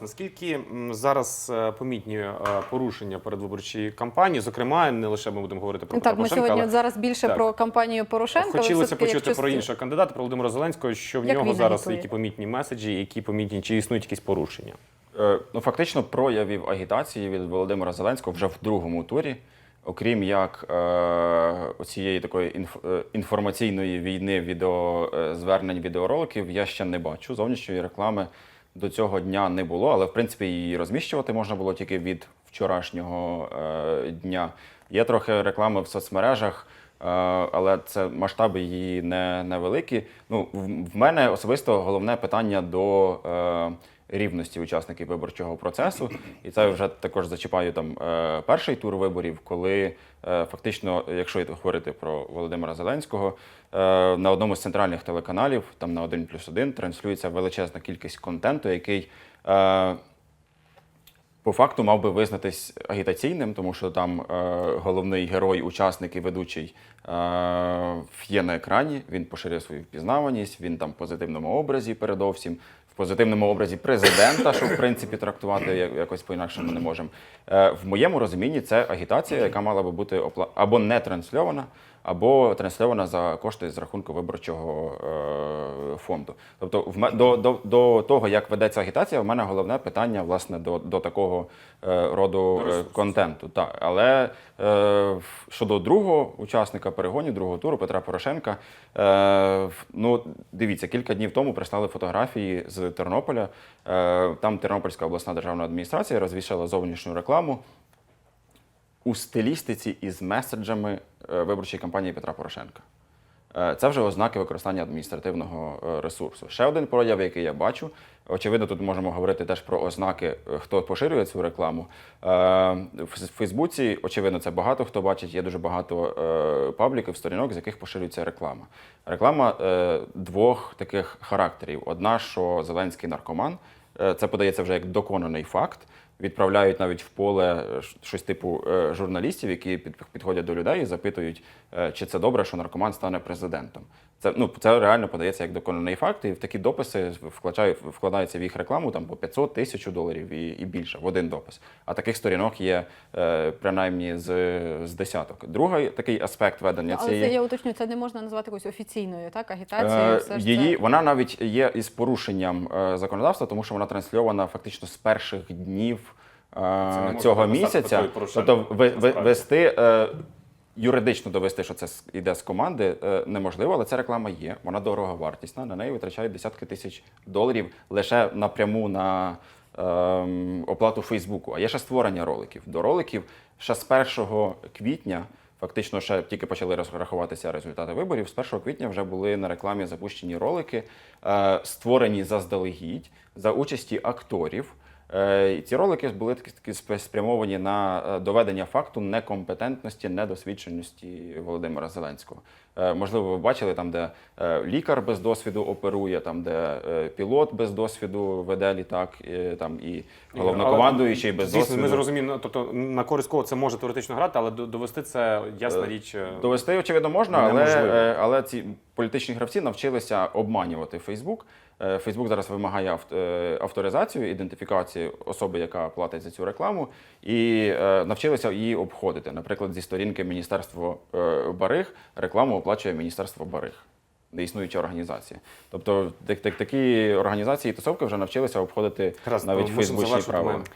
Наскільки зараз е, помітні е, порушення передвиборчої кампанії? Зокрема, не лише ми будемо говорити про Ну, Так, ми сьогодні але зараз більше Так. про кампанію Порошенка. хотілося почути якщо про іншого кандидата, про Володимира Зеленського, що в Як нього зараз агітує? які помітні меседжі, які помітні чи існують якісь порушення. Е, Ну, фактично, проявів агітації від Володимира Зеленського вже в другому турі, окрім як е, цієї такої інф, е, інформаційної війни відео, е, звернень відеороликів, я ще не бачу. Зовнішньої реклами до цього дня не було, але в принципі її розміщувати можна було тільки від вчорашнього е, дня. Є трохи реклами в соцмережах. е, Але це масштаби її не, невеликі. Ну, в, в мене особисто головне питання до е, рівності учасників виборчого процесу. І це вже також зачіпаю там е, перший тур виборів, коли е, фактично, якщо говорити про Володимира Зеленського, е, на одному з центральних телеканалів, там на 1 плюс 1, транслюється величезна кількість контенту, який. По факту мав би визнатись агітаційним, тому що там головний герой, учасник і ведучий є на екрані. Він поширює свою впізнаваність, він там в позитивному образі передовсім, в позитивному образі президента, що в принципі трактувати якось по-інакше ми не можемо. Е, в моєму розумінні це агітація, яка мала би бути опла- або не трансльована, або трансльована за кошти з рахунку виборчого е, фонду. Тобто, в до, до, до того, як ведеться агітація, в мене головне питання власне до, до такого е, роду е, контенту. Так. Але е, щодо другого учасника перегонів, другого туру Петра Порошенка, е, ну дивіться, кілька днів тому прислали фотографії з Тернополя. Е, там Тернопільська обласна державна адміністрація розвішала зовнішню рекламу у стилістиці із меседжами е, виборчої кампанії Петра Порошенка. Е, Це вже ознаки використання адміністративного е, ресурсу. Ще один прояв, який я бачу. Очевидно, тут можемо говорити теж про ознаки, хто поширює цю рекламу. В Фейсбуці, очевидно, це багато хто бачить. Є дуже багато пабліків, сторінок, з яких поширюється реклама. Реклама двох таких характерів: одна, що Зеленський наркоман. Це подається вже як доконаний факт. Відправляють навіть в поле е, щось типу е, журналістів, які під- підходять до людей і запитують, е, чи це добре, що наркоман стане президентом. Це ну це реально подається як доконаний факт, і в такі дописи вкладають, вкладається в їх рекламу там по 500 тисяч доларів і, і більше в один допис. А таких сторінок є е, принаймні з, з десяток. Другий такий аспект ведення Але цієї це я уточню, це не можна назвати якоюсь офіційною, так? Агітацією. Е, все ж Її це... вона навіть є із порушенням е, законодавства, тому що вона трансльована фактично з перших днів е, цього місяця. Тобто вести е, юридично довести, що це йде з команди, е, неможливо, але ця реклама є. Вона дороговартісна. На неї витрачають десятки тисяч доларів лише напряму на ем, оплату Фейсбуку. А є ще створення роликів. До роликів ще з 1 квітня. Фактично, ще тільки почали розрахуватися результати виборів. З 1 квітня вже були на рекламі запущені ролики, е, створені заздалегідь за участі акторів. Е, І ці ролики були такі, спрямовані на е, доведення факту некомпетентності, недосвідченості Володимира Зеленського. Е, Можливо, ви бачили там, де е, лікар без досвіду оперує, там, де е, пілот без досвіду веде літак, там і головнокомандуючий без Звісно, досвіду. Ми зрозуміємо, ну, тобто на користь кого це може теоретично грати, але довести це ясна річ. Довести, очевидно, можна, але, Неможливо. але ці політичні гравці навчилися обманювати Фейсбук. Фейсбук зараз вимагає авторизацію, ідентифікацію особи, яка платить за цю рекламу, і навчилися її обходити. Наприклад, зі сторінки Міністерства Бариг рекламу оплачує Міністерство Бариг. існуючі організація. Тобто так, так, такі організації і тусовки вже навчилися обходити Раз, навіть фейсбучні правила.